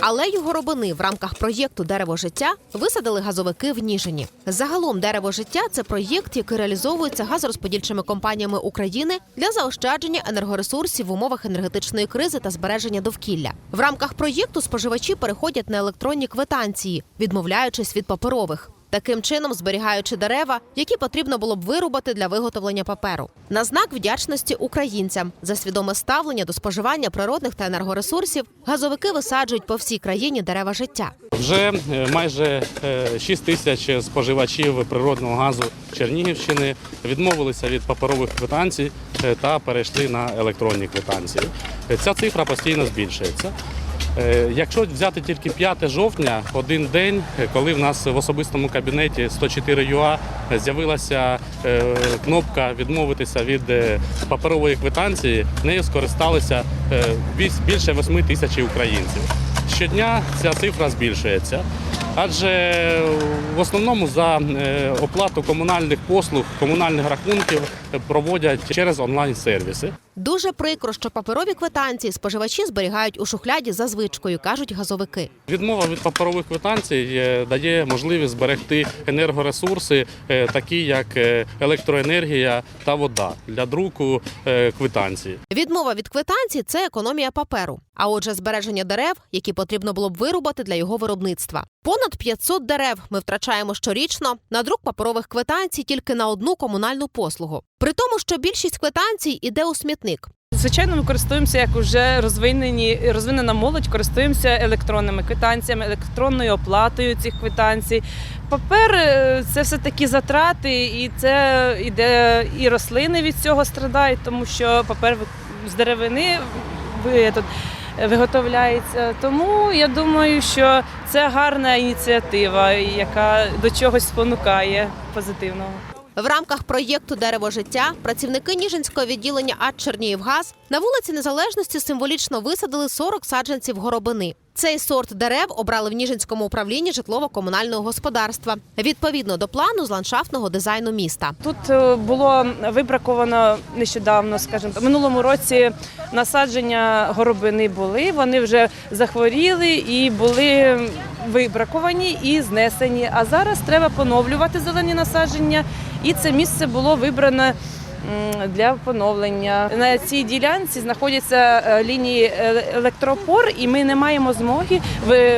Алею горобини в рамках проєкту Дерево життя висадили газовики в Ніжині. Загалом дерево життя це проєкт, який реалізовується газорозподільчими компаніями України для заощадження енергоресурсів в умовах енергетичної кризи та збереження довкілля. В рамках проєкту споживачі переходять на електронні квитанції, відмовляючись від паперових. Таким чином зберігаючи дерева, які потрібно було б вирубати для виготовлення паперу, на знак вдячності українцям за свідоме ставлення до споживання природних та енергоресурсів, газовики висаджують по всій країні дерева життя. Вже е, майже е, 6 тисяч споживачів природного газу Чернігівщини відмовилися від паперових квитанцій е, та перейшли на електронні квитанції. Е, Ця цифра постійно збільшується. Е, Якщо взяти тільки 5 жовтня, один день, коли в нас в особистому кабінеті 104 ЮА з'явилася е, кнопка відмовитися від е, паперової квитанції, нею скористалися більше 8 тисяч українців. Щодня ця цифра збільшується, адже в основному за е, оплату комунальних послуг, комунальних рахунків проводять через онлайн-сервіси. Дуже прикро, що паперові квитанції споживачі зберігають у шухляді за звичкою, кажуть газовики. Відмова від паперових квитанцій е, дає можливість зберегти енергоресурси, е, такі як електроенергія та вода для друку квитанцій. Відмова від квитанцій це економія паперу. А отже, збереження дерев, які потрібно було б вирубати для його виробництва. Понад 500 дерев ми втрачаємо щорічно на друк паперових квитанцій тільки на одну комунальну послугу. При тому, що більшість квитанцій іде у смітник. Звичайно, ми користуємося як вже розвинені розвинена молодь, користуємося електронними квитанціями, електронною оплатою цих квитанцій. Папер е, це все такі затрати, і це іде і рослини від цього страдають, тому що папер з деревини ви- тут, виготовляється. Тому я думаю, що це гарна ініціатива, яка до чогось спонукає позитивного. В рамках проєкту Дерево життя працівники Ніжинського відділення АД Чернігівгаз на вулиці Незалежності символічно висадили 40 саджанців горобини. Цей сорт дерев обрали в Ніжинському управлінні житлово-комунального господарства відповідно до плану з ландшафтного дизайну міста. Тут е, було вибраковано нещодавно, скажімо, в минулому році насадження горобини були. Вони вже захворіли і були вибраковані і знесені. А зараз треба поновлювати зелені насадження, і це місце було вибрано. Для поновлення на цій ділянці знаходяться е, лінії е, електропор, і ми не маємо змоги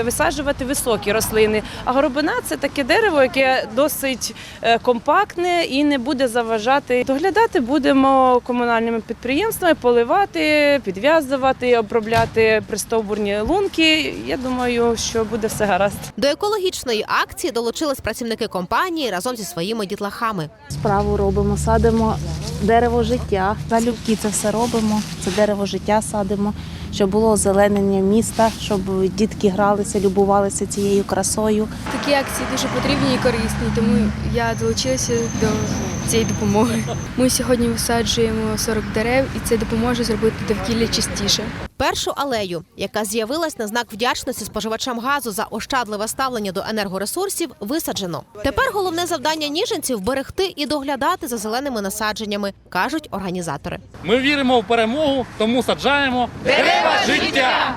висаджувати високі рослини. А горобина це таке дерево, яке досить е, компактне і не буде заважати. Доглядати будемо комунальними підприємствами, поливати, підв'язувати, обробляти пристовбурні лунки. Я думаю, що буде все гаразд. До екологічної акції долучились працівники компанії разом зі своїми дітлахами. справу робимо, садимо дерево життя. Залюбки це все робимо. Це дерево життя садимо, щоб було озеленення міста, щоб дітки гралися, любувалися цією красою. Такі акції дуже потрібні і корисні, тому я долучилася до цієї допомоги. Ми сьогодні висаджуємо 40 дерев, і це допоможе зробити довкілля чистіше. Першу алею, яка з'явилась на знак вдячності споживачам газу за ощадливе ставлення до енергоресурсів, висаджено. Тепер головне завдання ніженців берегти і доглядати за зеленими насадженнями, кажуть організатори. Ми віримо в перемогу, тому саджаємо дерева життя.